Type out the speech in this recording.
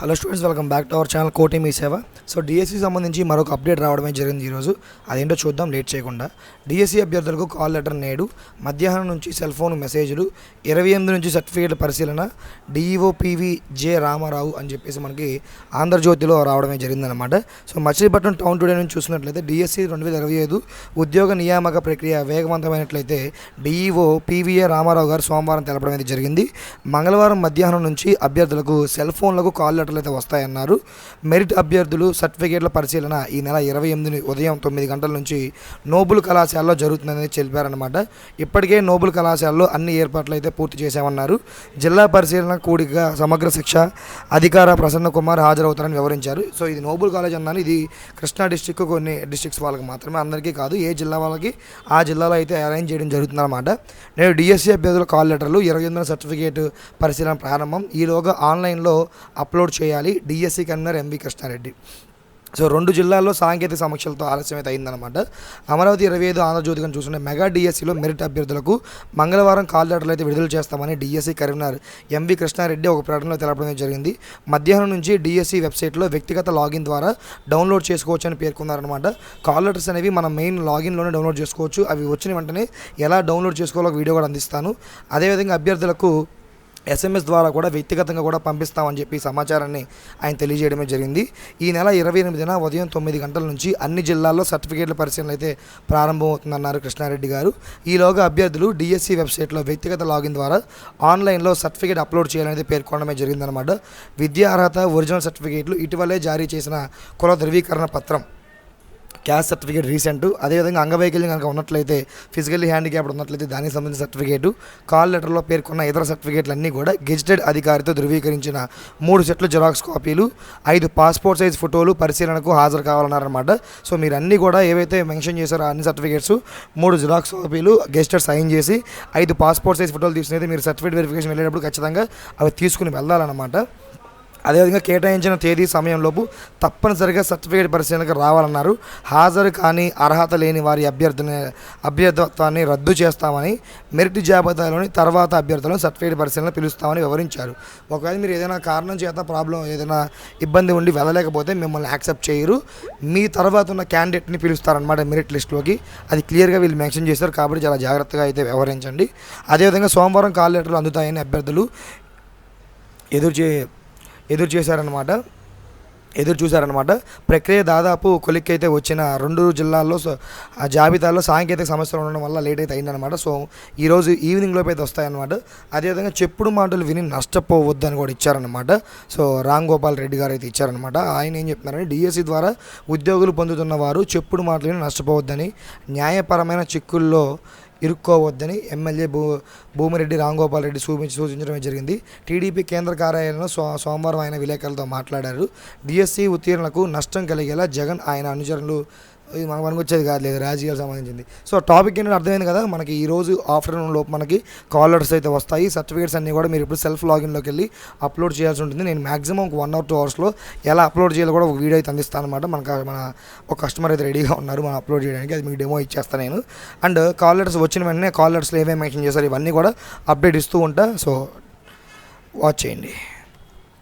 Hello students welcome back to our channel Koti Mee Seva. So DSC సంబంధించి మరొక update రావడమే జరిగింది ఈరోజు. అదేంటో చూద్దాం లేట్ చేయకుండా. డిఎస్సి అభ్యర్థులకు కాల్ లెటర్ నేడు మధ్యాహ్నం నుంచి సెల్ ఫోన్ మెసేజ్లు ఇరవై ఎనిమిది నుంచి సర్టిఫికేట్ పరిశీలన డిఈఓ పీవీ జే రామారావు అని చెప్పేసి మనకి ఆంధ్రజ్యోతిలో రావడమే జరిగిందనమాట సో మచిలీపట్నం టౌన్ టుడే నుంచి చూసినట్లయితే డిఎస్సి రెండు వేల ఇరవై ఐదు ఉద్యోగ నియామక ప్రక్రియ వేగవంతమైనట్లయితే డిఈఓ పివిఏ రామారావు గారు సోమవారం తెలపడం అయితే జరిగింది. మంగళవారం మధ్యాహ్నం నుంచి అభ్యర్థులకు సెల్ ఫోన్లకు కాల్ లెటర్లు అయితే వస్తాయన్నారు. మెరిట్ అభ్యర్థులు సర్టిఫికేట్ల పరిశీలన ఈ నెల ఇరవై ఎనిమిది ఉదయం తొమ్మిది గంటల నుంచి నోబుల్ కళాశాలలో జరుగుతుందని తెలిపారనమాట ఇప్పటికే నోబుల్ కళాశాలలో అన్ని ఏర్పాట్లు అయితే పూర్తి చేశామన్నారు. జిల్లా పరిశీలన కూడిక సమగ్ర శిక్ష అధికార ప్రసన్న కుమార్ హాజరవుతారని వివరించారు. సో ఇది నోబుల్ కాలేజ్ అన్నాను. ఇది కృష్ణా డిస్టిక్ కొన్ని డిస్టిక్స్ వాళ్ళకి మాత్రమే అందరికీ కాదు ఏ జిల్లా వాళ్ళకి ఆ జిల్లాలో అయితే అరేంజ్ చేయడం జరుగుతుందన్నమాట. నేను డిఎస్సి అభ్యర్థుల కాల్ లెటర్లు ఇరవై ఎనిమిది సర్టిఫికేట్ పరిశీలన ప్రారంభం. ఈలోగా ఆన్లైన్లో అప్లోడ్ చేయాలి. DSC convener MV Krishna Reddy. So రెండు జిల్లాల్లో సాంకేతిక సమస్యలతో ఆలస్యమైతే అయిందనమాట అమరావతి ఇరవై ఐదు ఆంధ్రజ్యోతికను చూసుకుంటే మెగా డిఎస్సిలో మెరిట్ అభ్యర్థులకు మంగళవారం కాల్ లెటర్లు అయితే విడుదల చేస్తామని డిఎస్సి కరీంనగర్ ఎంవి కృష్ణారెడ్డి ఒక ప్రకటనలో తెలపడం జరిగింది. మధ్యాహ్నం నుంచి డిఎస్సి వెబ్సైట్లో వ్యక్తిగత లాగిన్ ద్వారా డౌన్లోడ్ చేసుకోవచ్చని పేర్కొన్నారనమాట కాల్ లెటర్స్ అనేవి మన మెయిన్ లాగిన్లోనే డౌన్లోడ్ చేసుకోవచ్చు. అవి వచ్చిన వెంటనే ఎలా డౌన్లోడ్ చేసుకోవాలో వీడియో కూడా అందిస్తాను. అదేవిధంగా అభ్యర్థులకు ఎస్ఎంఎస్ ద్వారా కూడా వ్యక్తిగతంగా కూడా పంపిస్తామని చెప్పి సమాచారాన్ని ఆయన తెలియజేయడమే జరిగింది. ఈ నెల ఇరవై ఎనిమిదిన ఉదయం తొమ్మిది గంటల నుంచి అన్ని జిల్లాల్లో సర్టిఫికేట్ల పరిశీలన అయితే ప్రారంభమవుతుందన్నారు కృష్ణారెడ్డి గారు. ఈలోగా అభ్యర్థులు డిఎస్సి వెబ్సైట్లో వ్యక్తిగత లాగిన్ ద్వారా ఆన్లైన్లో సర్టిఫికేట్ అప్లోడ్ చేయాలనేది పేర్కొనడమే జరిగిందనమాట విద్యా అర్హత ఒరిజినల్ సర్టిఫికేట్లు ఇటీవలే జారీ చేసిన కుల ధృవీకరణ పత్రం క్యాస్ట్ సర్టిఫికేట్ రీసెంట్. అదేవిధంగా అంగవైకల్యం కనుక ఉన్నట్లయితే ఫిజికల్లీ హ్యాండిక్యాప్డ్ ఉన్నట్లయితే దానికి సంబంధించిన సర్టిఫికేటు. కాల్ లెటర్లో పేర్కొన్న ఇతర సర్టిఫికేట్లన్నీ కూడా గెజిటెడ్ అధికారితో ధృవీకరించిన మూడు సెట్లు జిరాక్స్ కాపీలు ఐదు పాస్పోర్ట్ సైజ్ ఫోటోలు పరిశీలనకు హాజరు కావాలన్నారన్నమాట. సో మీరు అన్నీ కూడా ఏవైతే మెన్షన్ చేశారో అన్ని సర్టిఫికేట్స్ మూడు జిరాక్స్ కాపీలు గెస్టెడ్ సైన్ చేసి ఐదు పాస్పోర్ట్ సైజ్ ఫోటోలు తీసుకునేది మీరు సర్టిఫికేట్ వెరిఫికేషన్ వెళ్ళేటప్పుడు ఖచ్చితంగా అవి తీసుకుని వెళ్ళాలన్నమాట. అదేవిధంగా కేటాయించిన తేదీ సమయంలోపు తప్పనిసరిగా సర్టిఫికేట్ పరిశీలనకు రావాలన్నారు. హాజరు కానీ అర్హత లేని వారి అభ్యర్థిని అభ్యర్థత్వాన్ని రద్దు చేస్తామని మెరిట్ జాబితాలోని తర్వాత అభ్యర్థులను సర్టిఫికేట్ పరిశీలన పిలుస్తామని వివరించారు. ఒకవేళ మీరు ఏదైనా కారణం చేత ప్రాబ్లం ఏదైనా ఇబ్బంది ఉండి వెళ్ళలేకపోతే మిమ్మల్ని యాక్సెప్ట్ చేయరు. మీ తర్వాత ఉన్న క్యాండిడేట్ని పిలుస్తారనమాట మెరిట్ లిస్ట్లోకి. అది క్లియర్గా వీళ్ళు మెన్షన్ చేశారు కాబట్టి చాలా జాగ్రత్తగా అయితే వ్యవహరించండి. అదేవిధంగా సోమవారం కాల్ లెటర్లు అందుతాయని అభ్యర్థులు ఎదురు చే ఎదురు చేశారనమాట ఎదురు చూశారనమాట ప్రక్రియ దాదాపు కొలిక్కైతే వచ్చిన రెండు జిల్లాల్లో ఆ జాబితాలో సాంకేతిక సమస్యలు ఉండడం వల్ల లేట్ అయితే అయిందనమాట సో ఈరోజు ఈవినింగ్లోపు అయితే వస్తాయన్నమాట. అదేవిధంగా చెప్పుడు మాటలు విని నష్టపోవద్దు అని కూడా ఇచ్చారనమాట సో రామ్ గోపాల్ రెడ్డి గారు అయితే ఇచ్చారనమాట ఆయన ఏం చెప్తున్నారంటే డిఎస్సి ద్వారా ఉద్యోగులు పొందుతున్న వారు చెప్పుడు మాటలు విని నష్టపోవద్దని న్యాయపరమైన చిక్కుల్లో ఇరుక్కోవద్దని ఎమ్మెల్యే భూ భూమిరెడ్డి రాంగోపాల్ రెడ్డి సూచించి సూచించడం జరిగింది. టీడీపీ కేంద్ర కార్యాలయంలో సో సోమవారం ఆయన విలేకరులతో మాట్లాడారు. డిఎస్సి ఉత్తీర్ణకు నష్టం కలిగేలా జగన్ ఆయన అనుచరులు మనకు వచ్చేది కాదు లేదు రాజకీయాలకు సంబంధించింది. సో టాపిక్ ఏంటంటే అర్థమైంది కదా మనకి ఈ రోజు ఆఫ్టర్నూన్ లోపు మనకి కాల్ లెటర్స్ అయితే వస్తాయి. సర్టిఫికేట్స్ అన్నీ కూడా మీరు ఇప్పుడు సెల్ఫ్ లాగిన్లోకి వెళ్ళి అప్లోడ్ చేయాల్సి ఉంటుంది. నేను మాక్సిమం ఒక వన్ అవర్ టూ అవర్స్లో ఎలా అప్లోడ్ చేయాలో కూడా ఒక వీడియో అయితే అందిస్తాను అనమాట మనకు మన ఒక కస్టమర్ అయితే రెడీగా ఉన్నారు మనం అప్లోడ్ చేయడానికి. అది మీకు డెమో ఇచ్చేస్తాను నేను. అండ్ కాల్ లెటర్స్ వచ్చిన వెంటనే కాల్ లెటర్స్లో ఏమేమి మెన్షన్ చేశారు ఇవన్నీ కూడా అప్డేట్ ఇస్తూ ఉంటా. సో వాచ్ చేయండి.